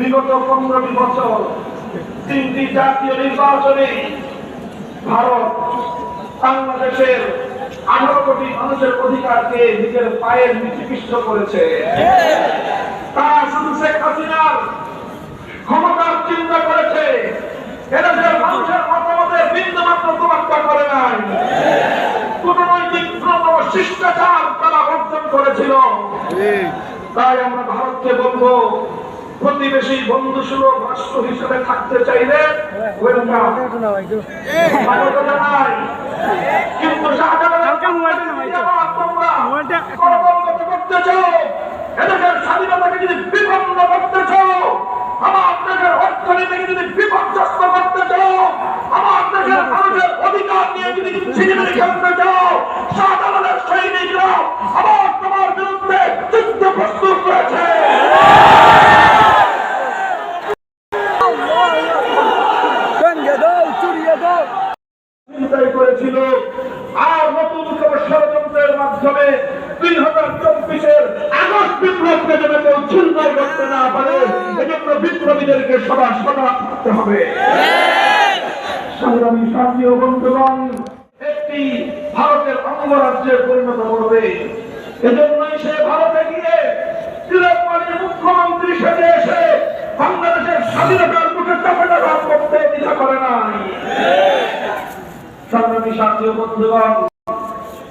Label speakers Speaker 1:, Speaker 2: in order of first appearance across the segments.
Speaker 1: বিগত পনেরোটি বছর তিনটি জাতীয় নির্বাচনে ভারত বাংলাদেশের আঠারো কোটি মানুষের অধিকারকে নিজের পায়ের নিচে পিষ্ট করেছে। তারা শুধু শেখ হাসিনার ক্ষমতার চিন্তা করেছে এদেশের মানুষের মতামতের বিন্দু মাত্র তোয়াক্কা করে নাই। কূটনৈতিক শিষ্টাচার তারা অর্জন করেছিল। তাই আমরা ভারতকে বলব প্রতিবেশী বন্ধু সুলভ রাষ্ট্র হিসেবে থাকতে চাইলে কিন্তু করতে চাও এদেশের স্বাধীনতাকে যদি বিপন্ন করতে চাও আমার দেশের অর্থনীতিকে যদি বিপর্যস্ত করতে চাও আমার দেশের মানুষের অধিকার নিয়ে যদি ছিনিমিনি খেলতে চাও শাহজালালের সৈনিকরা আবার তোমার বিরুদ্ধে যুদ্ধ প্রস্তুত করেছে চিন্তাই করেছিল আর নতুন কোন ষড়যন্ত্রের মাধ্যমে দুই হাজার চব্বিশের আগস্ট বিপ্লবকে যেন কেউ চিন্তাই করতে না পারে, এজন্য বিপ্লবীদেরকে সদা সদা থাকতে হবে। সংগ্রামী সাথী বন্ধুগণ, একটি ভারতের অঙ্গরাজ্যে পরিণত করবে। এজন্যই সে ভারতে গিয়ে তিরোপালির মুখ্যমন্ত্রী সেজে এসে বাংলাদেশের স্বাধীনতার মুখে চাপে টাকা করতে দ্বিধা করে নাই। সংগ্রামী সাথী বন্ধুগণ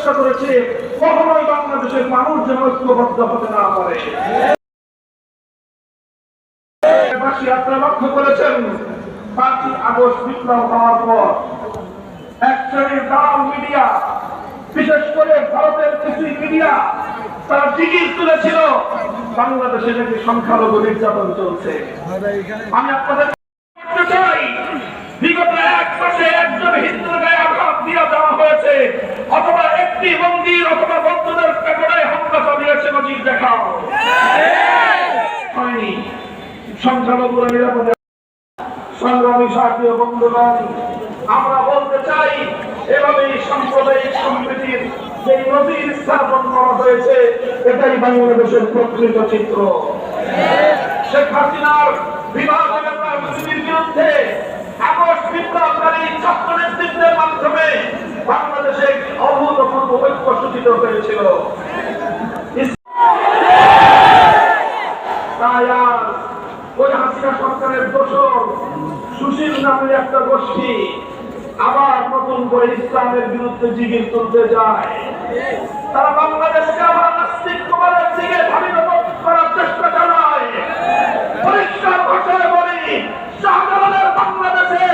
Speaker 1: চেষ্টা করেছে, কখনোই বাংলাদেশের মানুষ যেন ঐক্যবদ্ধ হতে না পারে। আগস্ট বিপ্লব এক মিডিয়া, বিশেষ করে ভারতের মিডিয়া, তারা তুলেছিল বাংলাদেশে সংখ্যালঘু নির্যাতন চলছে। আমি আপনাদের বলতে চাই বিগত এক মাসে একজন হিন্দুর গায়ে আঘাত দিয়ে দেওয়া হয়েছে মন্দির অথবা বন্ধুদের পেটে হামলা চালিয়েছে নজির দেখাও। হয়নি। সংখ্যালঘুরা নিরাপদে সংগ্রামী সাথী ও বন্ধুগণ, আমরা বলতে চাই, এভাবেই সাম্প্রদায়িক সম্প্রীতির যে নদীর স্থাপন করা হয়েছে, এটাই বাংলাদেশের প্রকৃত চিত্র। শেখ হাসিনার বিভাজনের বিরুদ্ধে সুশীল একটা গোষ্ঠী আবার নতুন করে ইসলামের বিরুদ্ধে জিগির তুলতে যায়। তারা বাংলাদেশকে আবার নাস্তিকবাদের দিকে ধাবিত করার চেষ্টা চালায় পরিষ্কার ভাষায় বলি শাহজালালের বাংলাদেশে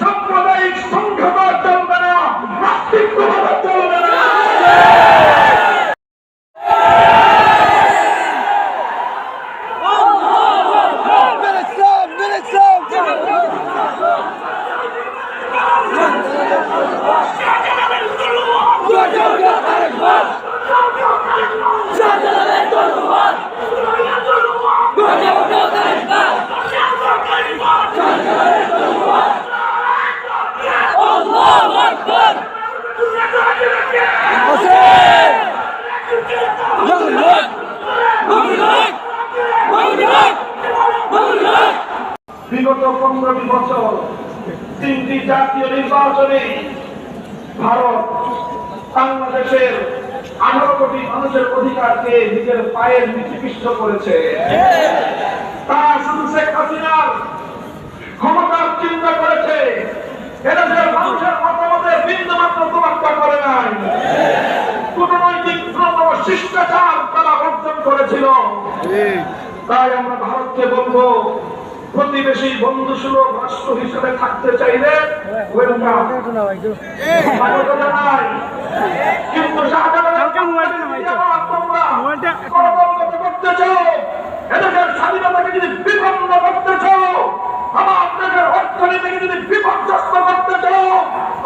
Speaker 1: সাম্প্রদায়িক সংখ্যাটা চলবে না নাস্তিকবাদ চলবে না বিগত পনেরোটি বছর তিনটি জাতীয় নির্বাচনে ভারত বাংলাদেশের আঠারো কোটি মানুষের অধিকারকে নিজের পায়ের নিচে পিষ্ট করেছে। তারা শুধু শেখ হাসিনার ক্ষমতার চিন্তা করেছে এদেশের মানুষের মতামতের বিন্দু মাত্র তোয়াক্কা করে নাই। কূটনৈতিক শিষ্টাচার তারা অর্জন করেছিল। তাই আমরা ভারতকে বলব প্রতিবেশী বন্ধু সুলভ রাষ্ট্র হিসেবে থাকতে চাইলে কিন্তু করতে চাও। যদি বিপর্যস্ত করতে চাও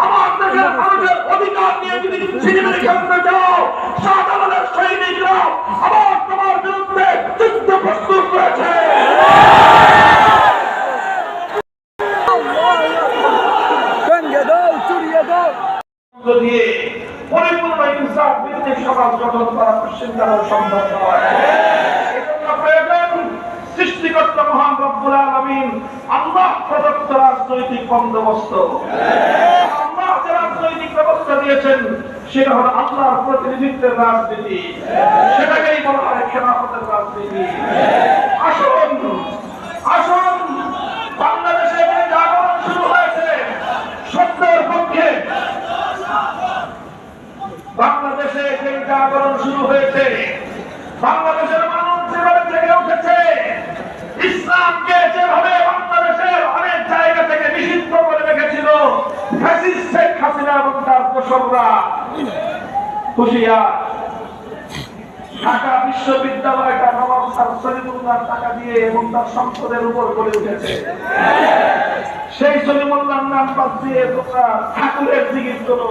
Speaker 1: আমার দেশের মানুষের অধিকার নিয়ে যদি ছিনিমিনি খেলতে চাও শাহজালালের সৈনিকরা আবার তোমার বিরুদ্ধে যুদ্ধ প্রস্তুত করেছে
Speaker 2: গঙ্গে দাও চুরিয়ে দাও
Speaker 1: মধ্য দিয়ে পরিপূর্ণ ইনসাফ ভিত্তিক সমাজ গঠন করা পশ্চিম কারণ সম্ভব নয়। সৃষ্টিকর্তা মহান রব্বুল আলামিন আল্লাহ প্রদত্ত রাজনৈতিক বন্দোবস্ত। আল্লাহ যে রাজনৈতিক ব্যবস্থা দিয়েছেন, সেটা হলো আল্লাহর প্রতিনিধিত্বের রাজনীতি। সেটাকেই বলা হয় খেলাফতের আসুন আসুন বাংলাদেশে যে জাগরণ শুরু হয়েছে সত্যের পক্ষে বাংলাদেশে যে জাগরণ শুরু হয়েছে। বাংলাদেশের মানুষ যেভাবে জেগে উঠেছে, ইসলামকে যেভাবে বাংলাদেশের অনেক জায়গা থেকে নিষিদ্ধ করে রেখেছিল শেখ হাসিনা এবং তার ঢাকা বিশ্ববিদ্যালয়টা নবাব স্যার সলিমুল্লাহর টাকা দিয়ে এবং তার সম্পদের উপর গড়ে উঠেছে। সেই সলিমুল্লাহর নাম দিয়ে তোমরা ঠাকুরের জিগির করো।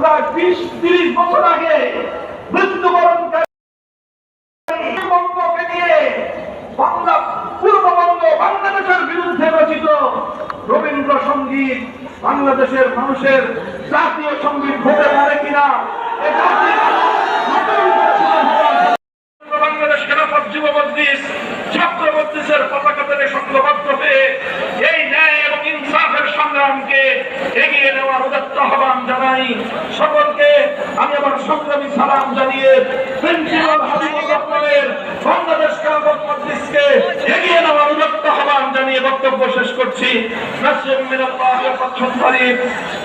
Speaker 1: প্রায় বিশ, তিরিশ বছর আগে মৃত্যুবরণ বাংলা পূর্ববঙ্গ বাংলাদেশের বিরুদ্ধে রচিত রবীন্দ্র সংগীত বাংলাদেশের মানুষের জাতীয় সংগীত হতে পারে কিনা? বাংলাদেশ খেলাফত যুব মজলিস ছাত্র মজলিসের পতাকা থেকে সংঘবদ্ধ হয়ে এই সংগ্রামকে এগিয়ে নেওয়ার উদাত্ত আহ্বান জানাই। সকলকে আমি আমার সংগ্রামী সালাম জানিয়ে প্রিন্সিপাল বাংলাদেশ মজলিসকে এগিয়ে নেওয়ার উদাত্ত আহ্বান জানিয়ে বক্তব্য শেষ করছি।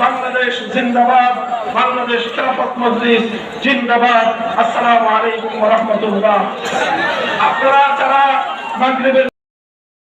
Speaker 1: বাংলাদেশ জিন্দাবাদ, বাংলাদেশ খেলাফত মজলিস জিন্দাবাদ। আসসালামু আলাইকুম রাহমাতুল্লাহ। আপনারা যারা মাগরিবের